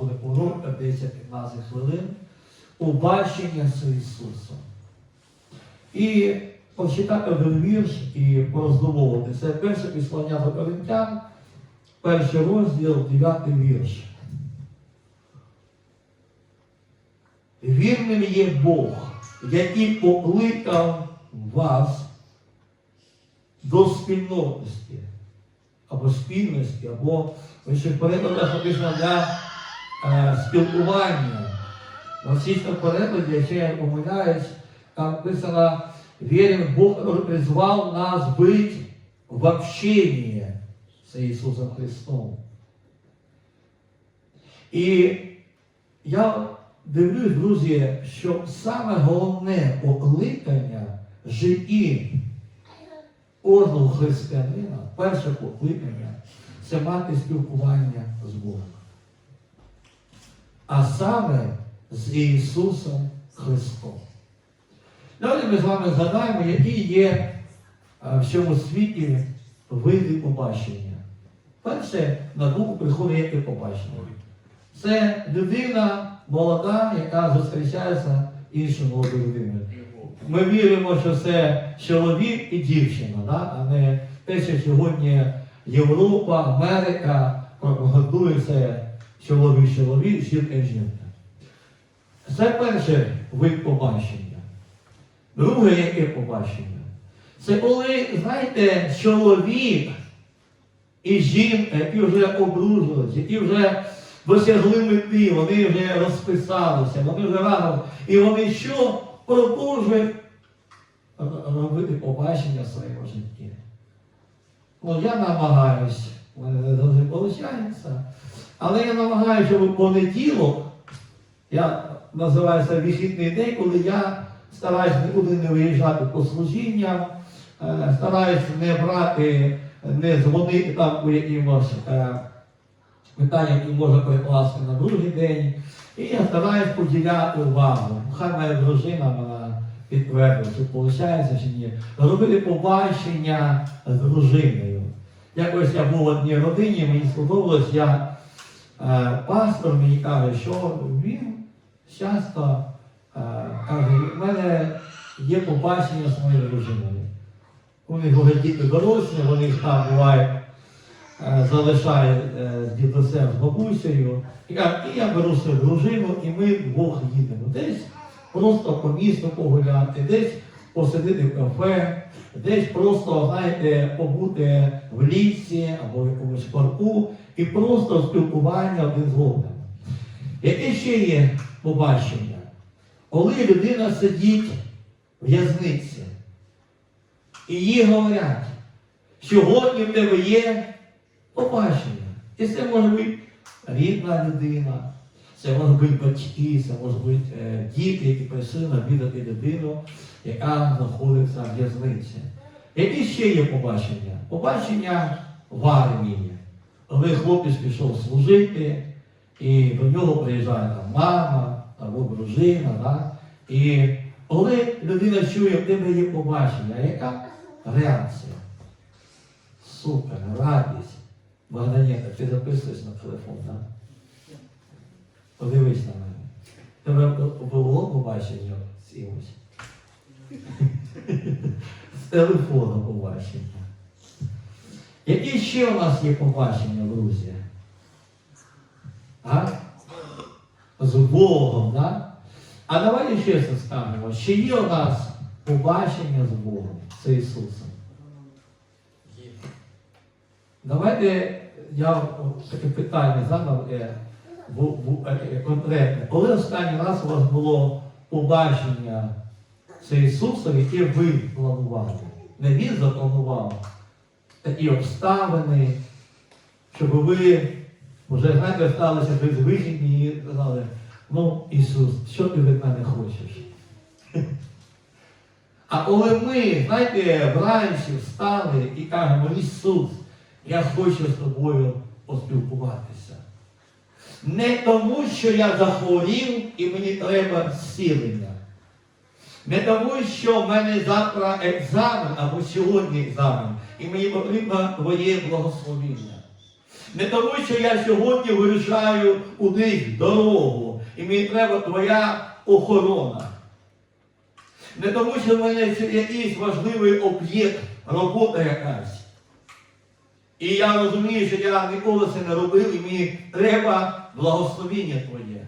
буде урок 10-15 хвилин. Побачення з Ісусом. І почитати один вірш і пороздумовувати. Це перше післання до Коринтян, перший розділ, дев'ятий вірш. Вірним є Бог, який покликав вас до спільності, або спільності, або в інших перекладах написано для спілкування. В російському перекладі, якщо я помиляюсь, там написано, вірен Бог призвав нас бути в общении з Ісусом Христом. І я дивлюсь, друзі, що саме головне покликання в житті кожного християнина, перше покликання це мати спілкування з Богом. А саме з Ісусом Христом. Давайте ми з вами згадаємо, які є е, в цьому світі види побачення. Перше, на думку приходить яке побачення. Це людина молода, яка зустрічається іншою молодою людиною. Ми віримо, що це чоловік і дівчина, да? а не те, що сьогодні Європа, Америка пропагандує це чоловік, чоловік, жінка, жінка. Це перший вид побачення. Друге, яке побачення? Це коли, знаєте, чоловік і жінка, які вже обружилися, які вже досягли мети, вони вже розписалися, вони вже разом. І вони що продовжують робити побачення в своєму житті. Ну, я намагаюсь, у мене не завжди виходить, але я намагаюся, щоб понеділок, я називаю це вихідний день, коли я стараюсь нікуди не виїжджати по служінням, е, стараюсь не брати, не дзвонити там у якимось е, питання, які можна перекласти на другий день. І я стараюсь поділяти увагу. Хай моя дружина мене підтвердить, чи виходить, чи ні. Робити побачення з дружиною. Якось я був в одній родині, мені сподобалось, я пастор мені каже, що він часто е, каже, в мене є побачення з моєю дружиною. У них вже діти дорослі, вони там бувають е, залишають е, з дідусем, з бабусею. І каже, і я беру свою дружину, і ми вдвох їдемо. Десь просто по місту погуляти, десь посидити в кафе, десь просто, знаєте, побути в лісі або в якомусь парку і просто спілкування один з одним. Яке ще є побачення? Коли людина сидить в в'язниці, і їй говорять, сьогодні в тебе є побачення. І це може бути рідна людина, це може бути батьки, це може бути е, діти, які прийшли навідати людину, яка знаходиться в в'язниці. Які ще є побачення? Побачення в армії. Коли хлопець пішов служити, і до нього приїжджає там мама або дружина. Да? І коли людина чує, в тебе є побачення, яка реакція? Супер, радість. Богданєка, ти записуєш на телефон, так? Подивись на мене. Тебе було побачення з кимось? З телефону побачення. Які ще у нас є побачення, друзі? А? З Богом, так? А давайте ще це скажемо. Чи є у нас побачення з Богом, з Ісусом? Давайте я таке питання задав е, конкретне. Коли останній раз у вас було побачення з Ісусом, яке ви планували? Не Він запланував такі обставини, щоб ви вже знаєте, сталися безвихідні і сказали, ну Ісус, що ти від мене хочеш? А коли ми, знаєте, вранці встали і кажемо, Ісус, я хочу з тобою поспілкуватися. Не тому, що я захворів і мені треба зцілення. Не тому, що в мене завтра екзамен або сьогодні екзамен, і мені потрібно твоє благословіння. Не тому, що я сьогодні вирішаю у них дорогу, і мені треба твоя охорона. Не тому, що в мене якийсь важливий об'єкт, робота якась. І я розумію, що я ніколи це не робив, і мені треба благословіння Твоє.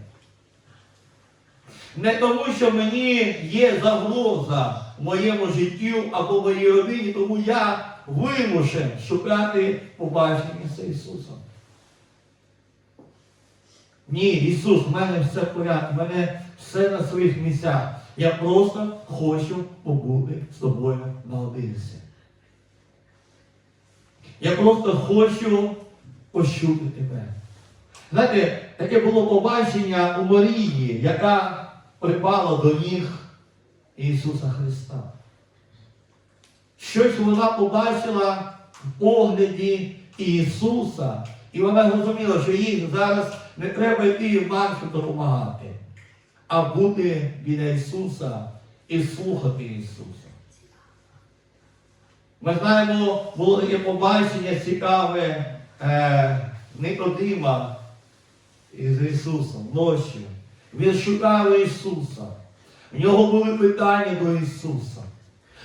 Не тому, що мені є загроза в моєму життю або в моїй родині, тому я вимушен шукати побачення з Ісусом. Ні, Ісус, в мене все в порядку, в мене все на своїх місцях. Я просто хочу побути з тобою наодинці. Я просто хочу почути тебе. Знаєте, таке було побачення у Марії, яка припала до ніг Ісуса Христа. Щось вона побачила в погляді Ісуса, і вона зрозуміла, що їй зараз не треба йти в Марку допомагати, а бути біля Ісуса і слухати Ісуса. Ми знаємо, було таке побачення цікаве е, Никодима із Ісусом ночі. Він шукав Ісуса. В нього були питання до Ісуса.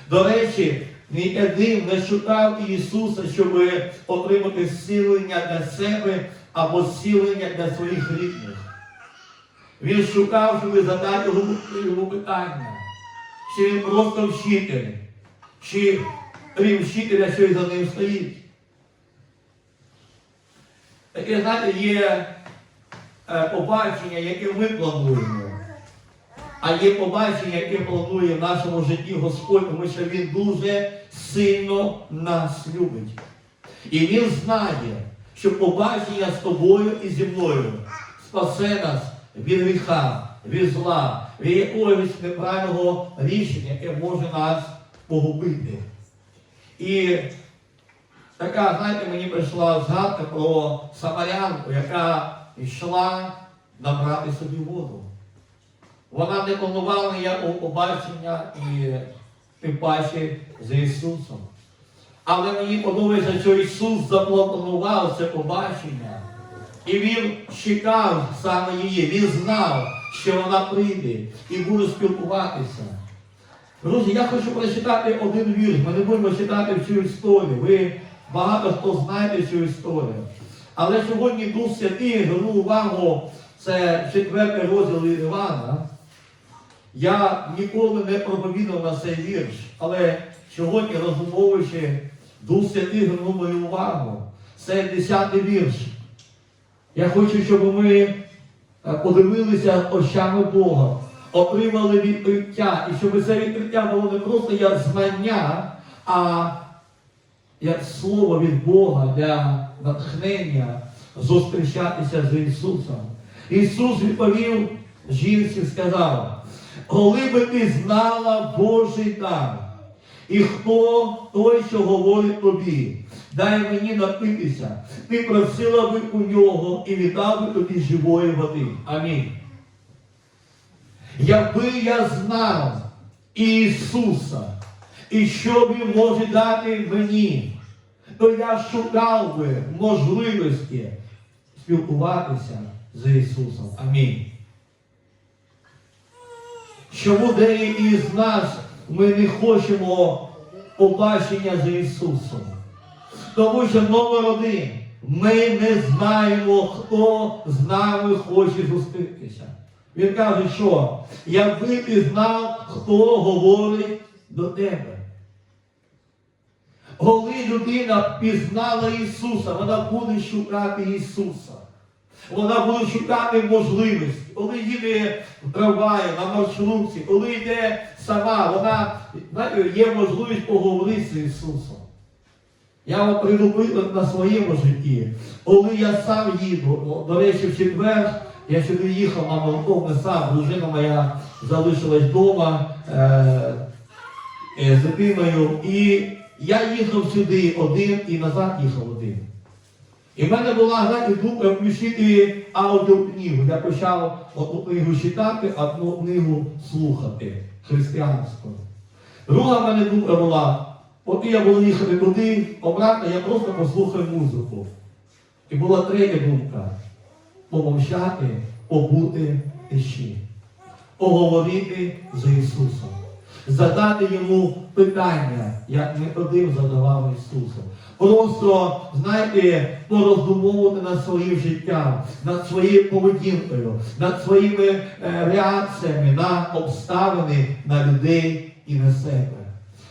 До речі, Никодим не шукав Ісуса, щоб отримати зцілення для себе або зцілення для своїх рідних. Він шукав, щоб задати йому питання. Чи він просто вчитель, чи крім вчителя, що й за ним стоїть. Таке, знаєте, є е, побачення, яке ми плануємо. А є побачення, яке планує в нашому житті Господь, тому що Він дуже сильно нас любить. І Він знає, що побачення з тобою і зі мною спасе нас від гріха, від зла, від якогось неправильного рішення, яке може нас погубити. І така, знаєте, мені прийшла згадка про самарянку, яка йшла набрати собі воду. Вона не планувала ніякого побачення і тим паче з Ісусом. Але мені подобається, що Ісус запланував це побачення. І Він чекав саме її. Він знав, що вона прийде і буде спілкуватися. Друзі, я хочу прочитати один вірш. Ми не будемо читати цю історію. Ви багато хто знаєте цю історію. Але сьогодні Дух Святий звернув увагу, це четвертий розділ Івана. Я ніколи не проповідав на цей вірш, але сьогодні, розумовуючи, Дух Святий звернув мою увагу. Це 10 вірш. Я хочу, щоб ми е, подивилися очами Бога, отримали відкриття, і щоб це відкриття було не просто як знання, а як слово від Бога для натхнення зустрічатися з Ісусом. Ісус відповів жінці, сказав, коли би ти знала Божий дар, і хто той, що говорить тобі, дай мені напитися, ти просила би у нього і віддав би тобі живої води. Амінь. Якби я знав Ісуса, і що Він може дати мені, то я шукав би можливості спілкуватися з Ісусом. Амінь. Чому деякі із нас ми не хочемо побачення з Ісусом? Тому що номер один, ми не знаємо, хто з нами хоче зустрітися. Він каже, що якби ти знав, хто говорить до тебе. Коли людина пізнала Ісуса, вона буде шукати Ісуса. Вона буде шукати можливості. Коли їде в трамваї, на маршрутці, коли йде сама, вона знаєте, є можливість поговорити з Ісусом. Я вам приклад на своєму житті. Коли я сам їду, до речі, в четвер я сюди їхав на молоко, сам, дружина моя залишилась вдома е, е, з дитиною. І я їхав сюди один і назад їхав один. І в мене була знаєте, думка включити аудіокнигу. Я почав одну книгу читати, одну книгу слухати християнську. Друга в мене думка була, поки я буду їхати туди, обратно, я просто послухаю музику. І була третя думка помовчати, побути тиші, поговорити з Ісусом, задати йому питання, як ми один задавав Ісусу. Просто, знаєте, пороздумовувати над своїм життям, над своєю поведінкою, над своїми е, реакціями на обставини, на людей і на себе.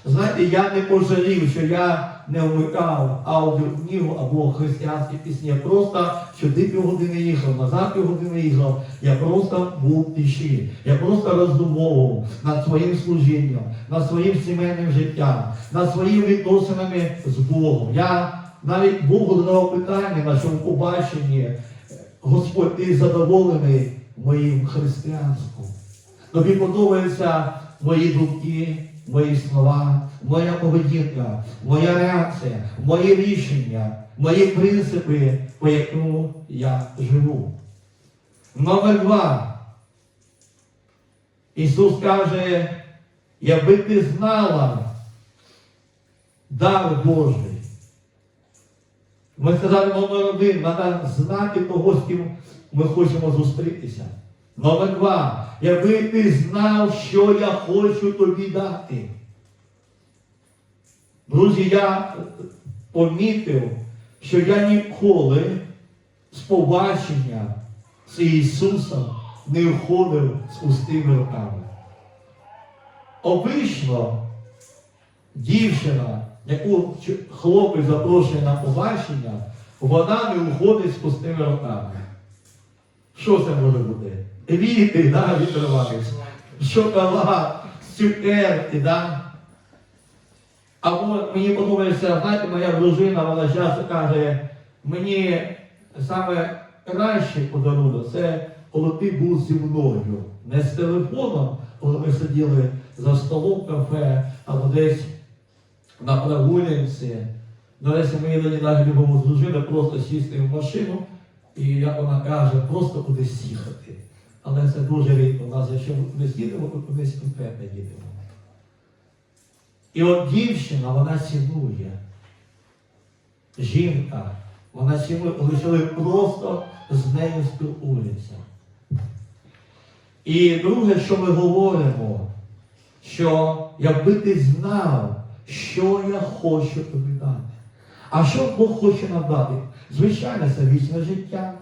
Знаєте, я не пожалів, що я не вмикав аудіокнигу або християнські пісні. Я просто сюди півгодини їхав, назад півгодини їхав. Я просто був тиші. Я просто роздумовував над своїм служінням, над своїм сімейним життям, над своїми відносинами з Богом. Я навіть Богу задавав питання на цьому побаченні. Господь, ти задоволений моїм християнством. Тобі подобаються мої думки, мої слова, моя поведінка, моя реакція, мої рішення, мої принципи, по якому я живу. Номер два. Ісус каже, якби ти знала дар Божий. Ми сказали номер один, треба знати того, з ким ми хочемо зустрітися. Номер два. Якби ти знав, що я хочу тобі дати. Друзі, я помітив, що я ніколи з побачення з Ісусом не входив з пустими руками. Обично дівчина, яку хлопець запрошує на побачення, вона не входить з пустими руками. Що це може бути? Квіти, да, відриватись, шоколад, цукерки, да? Або мені подобається, знаєте, моя дружина, вона часто каже, мені саме кращий подарунок це коли ти був зі мною. Не з телефоном, коли ми сиділи за столом кафе, або десь на прогулянці. Речі, ми іноді навіть любимо з дружиною просто сісти в машину, і як вона каже, просто кудись їхати. Але це дуже рідко. У нас, якщо ми кудись їдемо, то кудись конкретно їдемо. І от дівчина, вона цінує. Жінка, вона цінує, коли просто з нею спілкується. І друге, що ми говоримо, що якби ти знав, що я хочу тобі дати. А що Бог хоче нам дати? Звичайно, це вічне життя.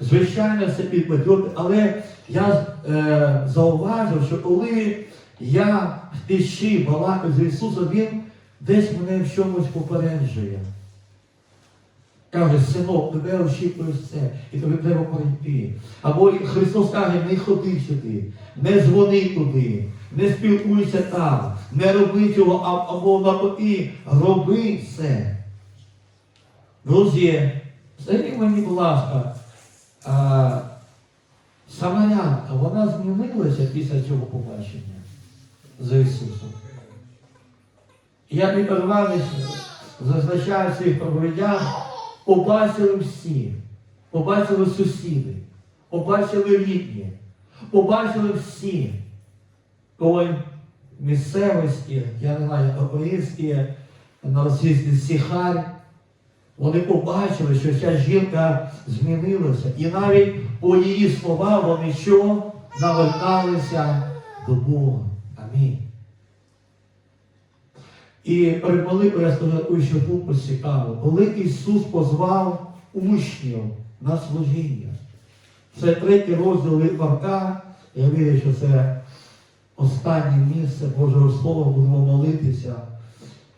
Звичайно, це підбадьорити, але я е, зауважив, що коли я в тиші балакаю з Ісусом, Він десь мене в чомусь попереджує. Каже, синок, тебе очікує це, і тобі треба прийти. Або Христос каже, не ходи сюди, не дзвони туди, не спілкуйся там, не роби цього, або навпаки, роби це. Друзі, скажіть мені, будь ласка, а, Самарянка, вона змінилася після цього побачення з Ісусом. Я Віктор Іванович зазначаю в своїх проповідях, побачили всі, побачили сусіди, побачили рідні, побачили всі, коли місцевості, я не знаю, українські, на російській сіхарь, вони побачили, що ця жінка змінилася. І навіть по її словам вони що? Наверталися до Бога. Амінь. І молитвою я скажу ще думку цікаву. Коли Ісус позвав учнів на служіння, це третій розділ Марка, я вірю, що це останнє місце Божого Слова, будемо молитися.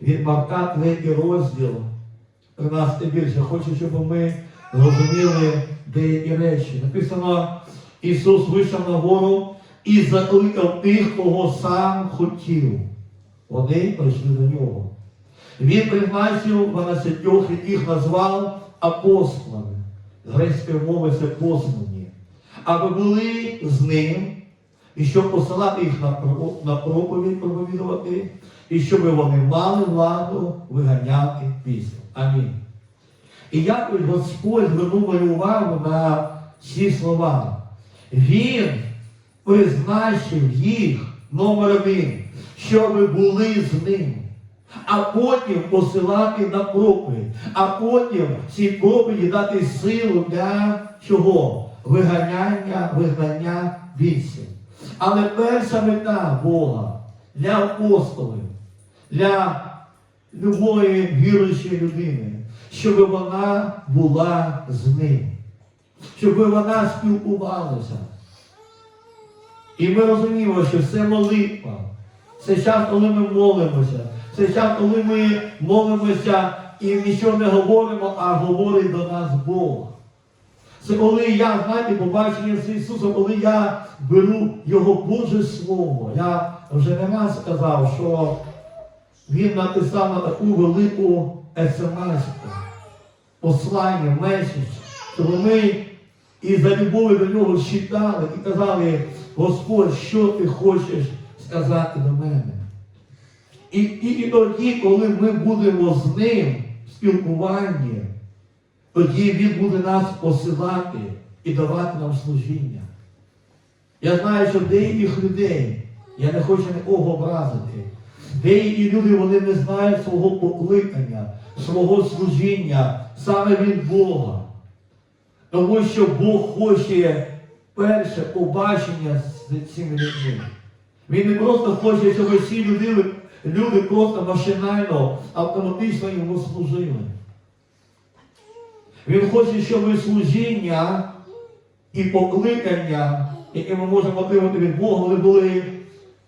Від Марка, третій розділ, 13 вірш. Я хочу, щоб ми зрозуміли деякі речі. Написано, Ісус вийшов на гору і закликав тих, кого сам хотів. Вони прийшли до нього. Він призначив 12, яких назвав апостолами. З грецької мови це послані. Аби були з ним, і щоб посилати їх на проповідь проповідувати, і щоб вони мали владу виганяти пісню. Амінь. І якось Господь звернув мою увагу на ці слова. Він призначив їх номер один, щоб були з ним. а потім посилати на проповідь, а потім цій проповіді дати силу для чого? Виганяння, вигнання бійців. Але перша мета Бога для апостолів, для любої віруючої людини, щоб вона була з ним, щоб вона спілкувалася. І ми розуміємо, що це молитва. Це час, коли ми молимося. Це час, коли ми молимося і нічого не говоримо, а говорить до нас Бог. Це коли я, знаєте, побачення з Ісусом, коли я беру Його Боже Слово. Я вже не раз сказав, що Він написав на таку велику смс послання, меседж, щоб ми і за любов'ю до нього читали і казали, Господь, що ти хочеш сказати до мене? І тільки тоді, коли ми будемо з ним в спілкуванні, тоді Він буде нас посилати і давати нам служіння. Я знаю, що деяких людей, я не хочу нікого образити, деякі люди вони не знають свого покликання, свого служіння саме від Бога. Тому що Бог хоче перше побачення з цими людьми. Він не просто хоче, щоб всі люди, люди просто машинально, автоматично йому служили. Він хоче, щоб служіння і покликання, які ми можемо отримати від Бога, вони були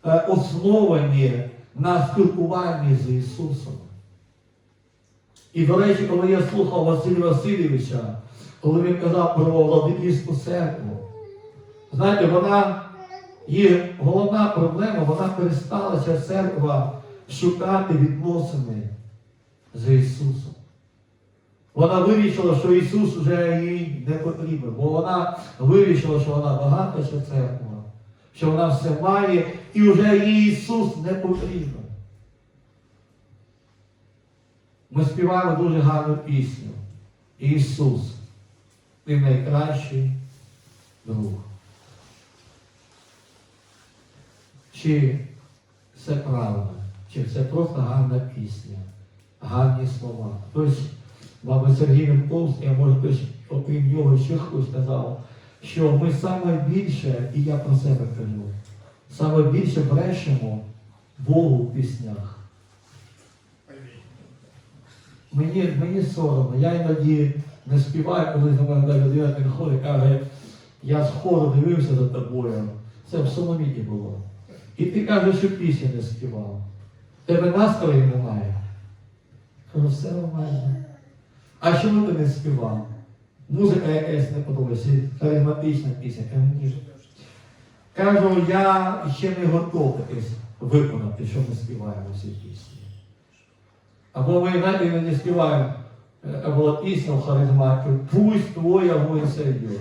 е, основані на спілкуванні з Ісусом. І, до речі, коли я слухав Василя Васильовича, коли він казав про Владимирську церкву, знаєте, вона, її головна проблема, вона перестала ця церква шукати відносини з Ісусом. Вона вирішила, що Ісус вже їй не потрібен, бо вона вирішила, що вона багата ця церква, що вона все має, і вже їй Ісус не потрібен. Ми співаємо дуже гарну пісню. Ісус, ти найкращий друг. Чи це правда, чи це просто гарна пісня, гарні слова. Хтось, мабуть, Сергій Вінковський, а може хтось, окрім нього, ще хтось сказав, що ми саме більше, і я про себе кажу, саме більше брешемо Богу в піснях. Мені, мені соромно, я іноді не співаю, коли до мене людина підходить, каже, я з хору дивився за тобою. Це в Соломіті було. І ти кажеш, що пісні не співав. Тебе настрою немає. Кажу, все нормально. А чому ти не співав? Музика якась не подобається, харизматична пісня. Кажу, ні. Кажу, я ще не готовий виконати, що ми співаємо ці пісні. Або ми знаєте, не співаємо, е, була пісня в харизматі, пусть твоя воля сойдет.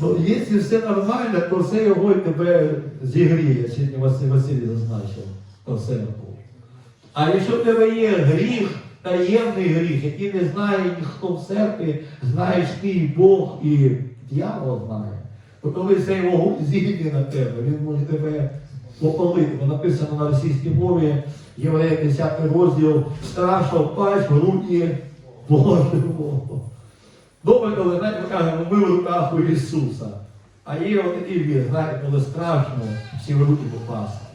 Ну, якщо все нормально, то все його і тебе зігріє, сьогодні Василь Василій зазначив церкву. А якщо в тебе є гріх, таємний гріх, який не знає ніхто в церкві, знаєш ти Бог і дьявол знає, то коли цей вогонь зійде на тебе, він може тебе попалити. Бо написано на російській мові, Єврея 10 розділ, страшно впасть в руки Божого. Добре, коли знаєте, ми кажемо, ми в руках у Ісуса. А є отакий вір, знаєте, коли страшно всі в руки попасти.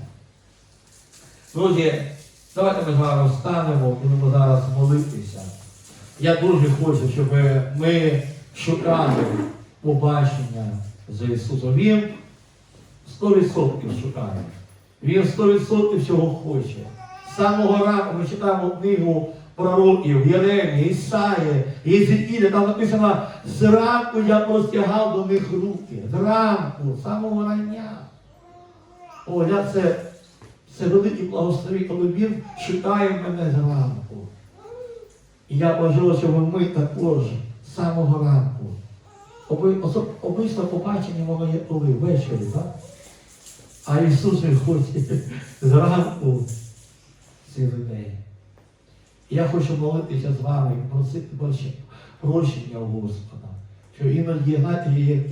Друзі, давайте ми з вами встанемо, будемо зараз молитися. Я дуже хочу, щоб ми шукали побачення з Ісусом. Він 100% шукає. Він 100% цього хоче. З самого ранку ми читаємо книгу пророків, Єремії, Ісаї, Єзекіля, там написано, зранку я простягав до них руки. Зранку, самого рання. О, я це, це благослові, коли він шукає мене зранку. І я бажаю, щоб ми також з самого ранку. Оби- Обично побачення воно є коли ввечері, так? А Ісус Він хоче зранку цілий день. Я хочу молитися з вами і просити прощення- прощення у Господа. Що іноді,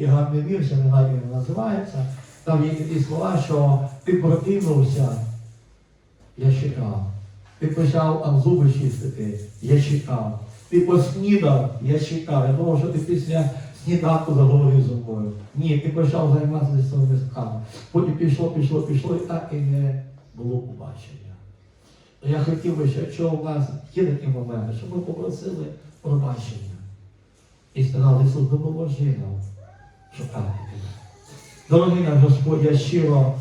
гарний вірш, не знаю, називається. Там є такі слова, що ти противився я чекав. Ти почав зуби чистити, я чекав. Ти поснідав, я чекав. Я думав, що ти після сніданку заговорив зі мною. Ні, ти почав займатися своїми справами. Потім пішло, пішло, пішло, і так і не було побачення. Я хотів би, що якщо у нас є такі моменти, щоб ми попросили пробачення. І сказали, Ісус, допоможи нам шукати тебе. Дорогий наш Господь, я щиро